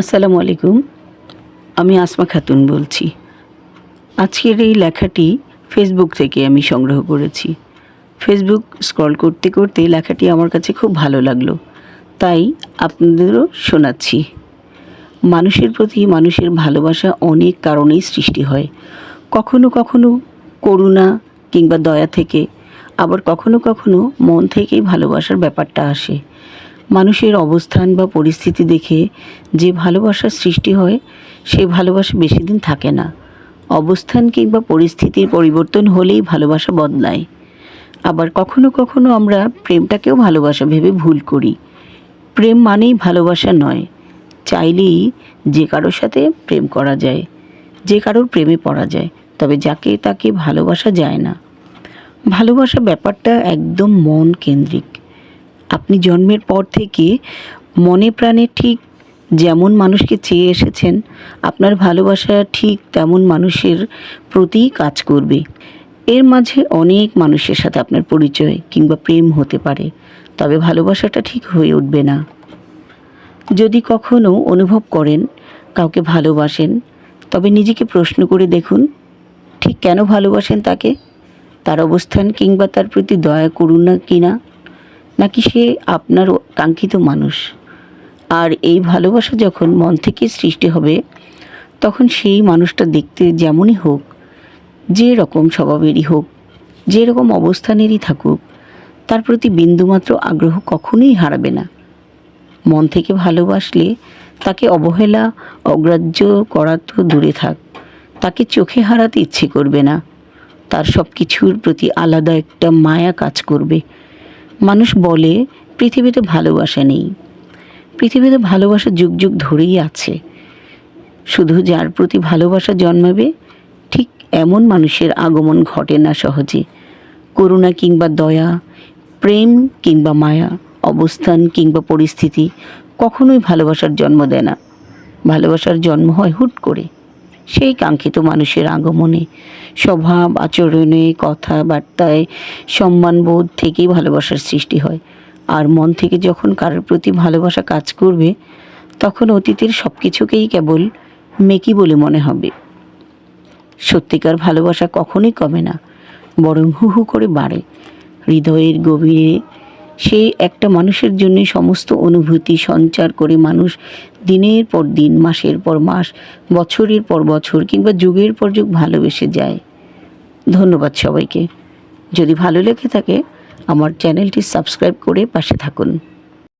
আসসালামু আলাইকুম, আমি আসমা খাতুন বলছি। আজকের এই লেখাটি ফেসবুক থেকে আমি সংগ্রহ করেছি। ফেসবুক স্ক্রল করতে করতে লেখাটি আমার কাছে খুব ভালো লাগল, তাই আপনাদেরও শোনাচ্ছি। মানুষের প্রতি মানুষের ভালোবাসা অনেক কারণেই সৃষ্টি হয়। কখনো কখনো করুণা কিংবা দয়া থেকে, আবার কখনো কখনো মন থেকেই ভালোবাসার ব্যাপারটা আসে। মানুষের অবস্থান বা পরিস্থিতি দেখে যে ভালোবাসার সৃষ্টি হয় সেই ভালোবাসা বেশি দিন থাকে না। অবস্থান কিংবা পরিস্থিতির পরিবর্তন হলেই ভালোবাসা বদলায়। আবার কখনো কখনো আমরা প্রেমটাকেও ভালোবাসা ভেবে ভুল করি। প্রেম মানেই ভালোবাসা নয়, চাইলেই যে কারোর সাথে প্রেম করা যায়, যে কারোর প্রেমে পড়া যায়, তবে যাকে তাকে ভালোবাসা যায় না। ভালোবাসা ব্যাপারটা একদম মন কেন্দ্রিক। আপনি জন্মের পর থেকে মনে প্রাণে ঠিক যেমন মানুষকে চেয়ে এসেছেন, আপনার ভালোবাসা ঠিক তেমন মানুষের প্রতি কাজ করবে। এর মাঝে অনেক মানুষের সাথে আপনার পরিচয় কিংবা প্রেম হতে পারে, তবে ভালোবাসাটা ঠিক হয়ে উঠবে না। যদি কখনো অনুভব করেন, কাউকে ভালোবাসেন, তবে নিজেকে প্রশ্ন করে দেখুন, ঠিক কেন ভালোবাসেন তাকে? তার অবস্থান কিংবা তার প্রতি দয়া করুন না কিনা? নাকি সে আপনার কাঙ্ক্ষিত মানুষ? আর এই ভালোবাসা যখন মন থেকে সৃষ্টি হবে, তখন সেই মানুষটা দেখতে যেমনই হোক যে রকম স্বভাবেরই হোক যে রকম অবস্থানেরই থাকুক, তার প্রতি বিন্দুমাত্র আগ্রহ কখনোই হারাবে না। মন থেকে ভালোবাসলে তাকে অবহেলা, অগ্রাহ্য করা তো দূরে থাক, তাকে চোখে হারাতে ইচ্ছে করবে না। তার সব কিছুর প্রতি আলাদা একটা মায়া কাজ করবে। মানুষ বলে, পৃথিবীতে ভালোবাসা নেই। পৃথিবীতে ভালোবাসা যুগ যুগ ধরেই আছে। শুধু যার প্রতি ভালোবাসা জন্মাবে, ঠিক এমন মানুষের আগমন ঘটে না সহজে। করুণা কিংবা দয়া, প্রেম কিংবা মায়া, অবস্থান কিংবা পরিস্থিতি কখনোই ভালোবাসার জন্ম দেয় না। ভালোবাসার জন্ম হয় হুট করে। সেই কাঙ্ক্ষিত মানুষের আগমনে, স্বভাব, আচরণে, কথাবার্তায় সম্মানবোধ থেকেই ভালোবাসার সৃষ্টি হয়। আর মন থেকে যখন কারোর প্রতি ভালোবাসা কাজ করবে, তখন অতীতের সব কিছুকেই কেবল মেকি বলে মনে হবে। সত্যিকার ভালোবাসা কখনোই কমে না, বরং হু হু করে বাড়ে। হৃদয়ের গভীরে সে একটা মানুষের জন্য সমস্ত অনুভূতি সঞ্চার করে মানুষ দিনের পর দিন, মাসের পর মাস, বছরের পর বছর কিংবা যুগের পর যুগ ভালোবেসে যায়। ধন্যবাদ সবাইকে। যদি ভালো লেগে থাকে, আমার চ্যানেলটি সাবস্ক্রাইব করে পাশে থাকুন।